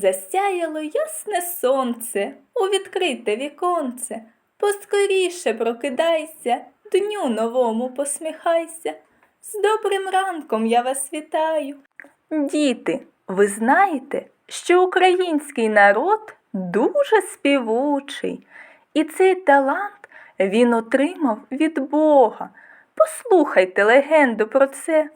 Засяяло ясне сонце у відкрите віконце. Поскоріше прокидайся, дню новому посміхайся. З добрим ранком я вас вітаю. Діти, ви знаєте, що український народ дуже співучий, і цей талант він отримав від Бога. Послухайте легенду про це.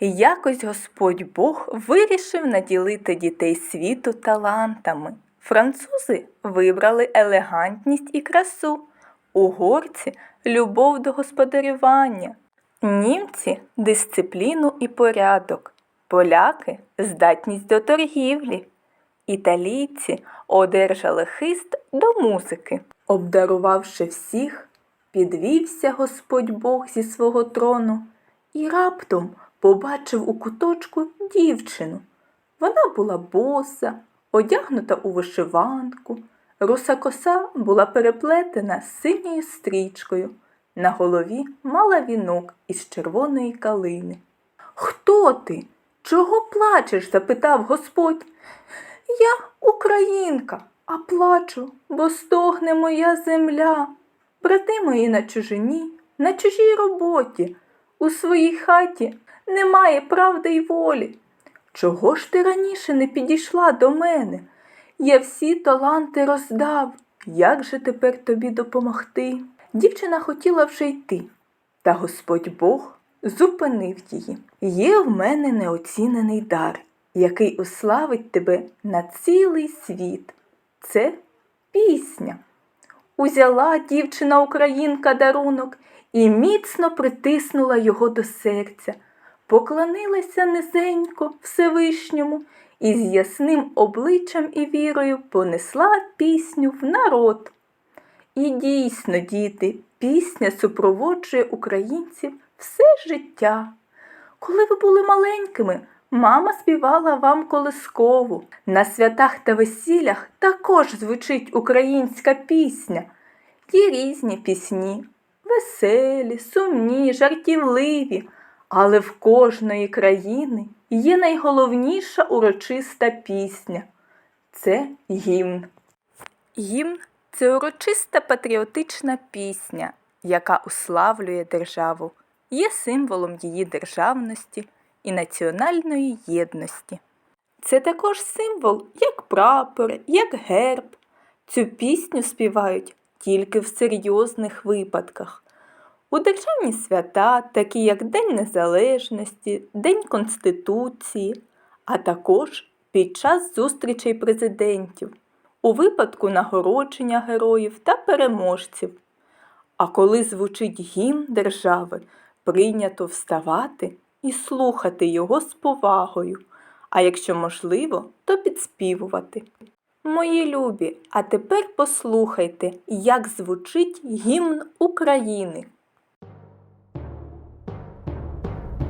Якось Господь Бог вирішив наділити дітей світу талантами. Французи вибрали елегантність і красу, угорці любов до господарювання, німці дисципліну і порядок, поляки здатність до торгівлі, італійці одержали хист до музики. Обдарувавши всіх, підвівся Господь Бог зі свого трону і раптом побачив у куточку дівчину. Вона була боса, одягнута у вишиванку. Руса коса була переплетена синьою стрічкою. На голові мала вінок із червоної калини. Хто ти? Чого плачеш? запитав Господь. Я українка, а плачу, бо стогне моя земля. Брати мої на чужині, на чужій роботі, у своїй хаті немає правди й волі. Чого ж ти раніше не підійшла до мене? Я всі таланти роздав. Як же тепер тобі допомогти? Дівчина хотіла вже йти, та Господь Бог зупинив її. Є в мене неоцінений дар, який уславить тебе на цілий світ. Це пісня. Узяла дівчина українка дарунок і міцно притиснула його до серця, поклонилася низенько Всевишньому і з ясним обличчям і вірою понесла пісню в народ. І дійсно, діти, пісня супроводжує українців все життя. Коли ви були маленькими, мама співала вам колискову. На святах та весіллях також звучить українська пісня. Є різні пісні, веселі, сумні, жартівливі, але в кожної країни є найголовніша урочиста пісня це гімн. Гімн це урочиста патріотична пісня, яка уславлює державу, є символом її державності і національної єдності. Це також символ як прапор, як герб. Цю пісню співають тільки в серйозних випадках. У державні свята, такі як День Незалежності, День Конституції, а також під час зустрічей президентів, у випадку нагородження героїв та переможців. А коли звучить гімн держави, прийнято вставати і слухати його з повагою, а якщо можливо, то підспівувати. Мої любі, а тепер послухайте, як звучить гімн України.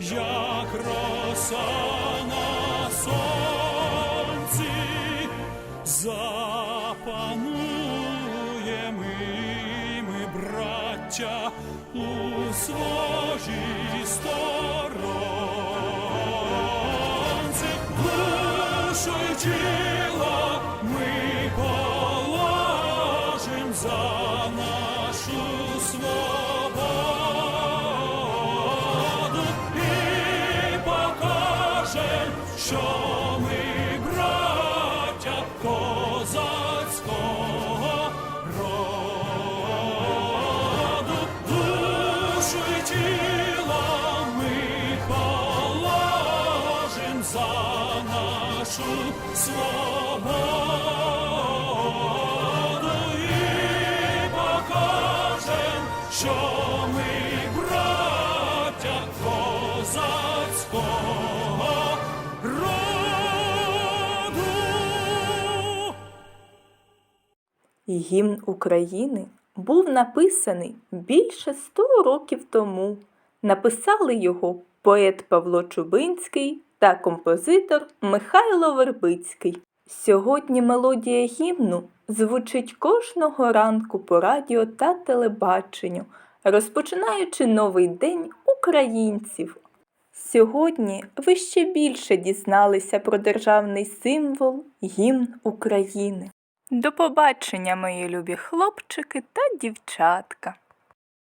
як роса на сонці, запануємо ми, браття, у своїй сторонці, душу Гімн України був написаний більше сто років тому. Написали його поет Павло Чубинський та композитор Михайло Вербицький. Сьогодні мелодія гімну звучить кожного ранку по радіо та телебаченню, розпочинаючи новий день українців. Сьогодні ви ще більше дізналися про державний символ гімн України. До побачення, мої любі хлопчики та дівчатка.